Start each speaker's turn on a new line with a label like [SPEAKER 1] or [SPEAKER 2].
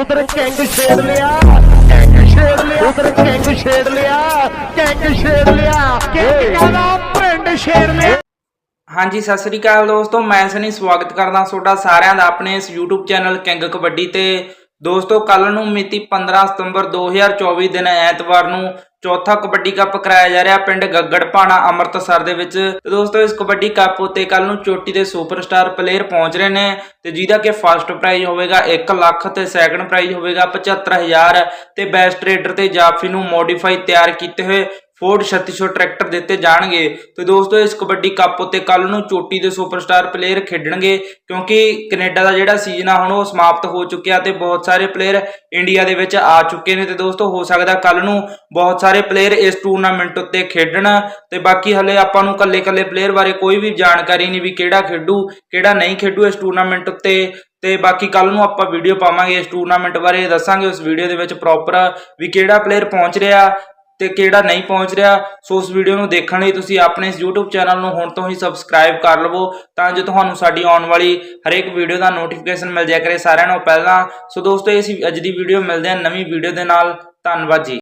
[SPEAKER 1] ਉਧਰ ਕਿੰਗ ਛੇੜ ਲਿਆ। ਕਿੰਗ ਛੇੜ ਲਿਆ। ਉਧਰ ਕਿੰਗ ਛੇੜ ਲਿਆ। ਕਿੰਗ ਛੇੜ ਲਿਆ। ਕਿੰਗ ਕਹਿੰਦਾ ਪਿੰਡ ਛੇੜ ਲਿਆ।
[SPEAKER 2] ਹਾਂਜੀ ਸਤਿ ਸ੍ਰੀ ਅਕਾਲ ਦੋਸਤੋ। ਮੈਂ ਸਨੀ ਸਵਾਗਤ ਕਰਦਾ ਤੁਹਾਡਾ ਸਾਰਿਆਂ ਦਾ ਆਪਣੇ ਇਸ YouTube ਚੈਨਲ ਕਿੰਗ ਕਬੱਡੀ ਤੇ। ਦੋਸਤੋ ਕੱਲ ਨੂੰ ਮਿਤੀ 15 ਸਤੰਬਰ 2024 ਦਿਨ ਐਤਵਾਰ ਨੂੰ ਚੌਥਾ ਕਬੱਡੀ ਕੱਪ ਕਰਾਇਆ ਜਾ ਰਿਹਾ ਪਿੰਡ ਗੱਗੜਪਾਣਾ, ਅੰਮ੍ਰਿਤਸਰ ਦੇ ਵਿੱਚ। ਤੇ ਦੋਸਤੋ, ਇਸ ਕਬੱਡੀ ਕੱਪ ਉੱਤੇ ਕੱਲ ਨੂੰ ਚੋਟੀ ਦੇ ਸੁਪਰਸਟਾਰ ਪਲੇਅਰ ਪਹੁੰਚ ਰਹੇ ਨੇ ਤੇ ਜਿਹਦਾ ਕਿ ਫਰਸਟ ਪ੍ਰਾਈਜ਼ ਹੋਵੇਗਾ 1 ਲੱਖ ਤੇ ਸੈਕੰਡ ਪ੍ਰਾਈਜ਼ ਹੋਵੇਗਾ 75000 ਤੇ ਬੈਸਟ ਰੇਡਰ ਤੇ ਜਾਫੀ ਨੂੰ ਮੋਡੀਫਾਈ ਤਿਆਰ ਕੀਤੇ ਹੋਏ। ਫੋਰਡ 3600 ਟਰੈਕਟਰ ਦਿੱਤੇ ਜਾਣਗੇ। ਤੇ ਦੋਸਤੋ, ਇਸ ਕਬੱਡੀ ਕੱਪ ਉੱਤੇ ਕੱਲ ਨੂੰ ਚੋਟੀ ਦੇ ਸੁਪਰਸਟਾਰ ਪਲੇਅਰ ਖੇਡਣਗੇ, ਕਿਉਂਕਿ ਕੈਨੇਡਾ ਦਾ ਜਿਹੜਾ ਸੀਜ਼ਨ ਆ, ਹੁਣ ਉਹ ਸਮਾਪਤ ਹੋ ਚੁੱਕਿਆ ਤੇ ਬਹੁਤ ਸਾਰੇ ਪਲੇਅਰ ਇੰਡੀਆ ਦੇ ਵਿੱਚ ਆ ਚੁੱਕੇ ਨੇ। ਤੇ ਦੋਸਤੋ, ਹੋ ਸਕਦਾ ਕੱਲ ਨੂੰ ਬਹੁਤ ਸਾਰੇ ਪਲੇਅਰ ਇਸ ਟੂਰਨਾਮੈਂਟ ਉੱਤੇ ਖੇਡਣ। ਤੇ ਬਾਕੀ ਹਲੇ ਆਪਾਂ ਨੂੰ ਕੱਲੇ-ਕੱਲੇ ਪਲੇਅਰ ਬਾਰੇ ਕੋਈ ਵੀ ਜਾਣਕਾਰੀ ਨਹੀਂ ਵੀ ਕਿਹੜਾ ਖੇਡੂ, ਕਿਹੜਾ ਨਹੀਂ ਖੇਡੂ ਇਸ ਟੂਰਨਾਮੈਂਟ ਉੱਤੇ। ਤੇ ਬਾਕੀ ਕੱਲ ਨੂੰ ਆਪਾਂ ਵੀਡੀਓ ਪਾਵਾਂਗੇ ਇਸ ਟੂਰਨਾਮੈਂਟ ਬਾਰੇ, ਦੱਸਾਂਗੇ ਉਸ ਵੀਡੀਓ ਦੇ ਵਿੱਚ ਪ੍ਰੋਪਰ ਵੀ ਕਿਹੜਾ ਪਲੇਅਰ ਪਹੁੰਚ ਰਿਹਾ ਤੇ ਕਿਹੜਾ ਨਹੀਂ ਪਹੁੰਚ ਰਿਹਾ, ਸੋ ਉਸ ਵੀਡੀਓ ਨੂੰ ਦੇਖਣ ਲਈ ਤੁਸੀਂ ਆਪਣੇ ਇਸ YouTube ਚੈਨਲ ਨੂੰ ਹੁਣ ਤੋਂ ਹੀ ਸਬਸਕ੍ਰਾਈਬ ਕਰ ਲਵੋ, ਤਾਂ ਜੋ ਤੁਹਾਨੂੰ ਸਾਡੀ ਆਉਣ ਵਾਲੀ ਹਰੇਕ ਵੀਡੀਓ ਦਾ ਨੋਟੀਫਿਕੇਸ਼ਨ ਮਿਲ ਜਾਇਆ ਕਰੇ ਸਾਰਿਆਂ ਨੂੰ ਪਹਿਲਾਂ। ਸੋ ਦੋਸਤੋ ਇਸ ਅੱਜ ਦੀ ਵੀਡੀਓ ਮਿਲਦੇ ਹਾਂ ਨਵੀਂ ਵੀਡੀਓ ਦੇ ਨਾਲ। ਧੰਨਵਾਦ ਜੀ।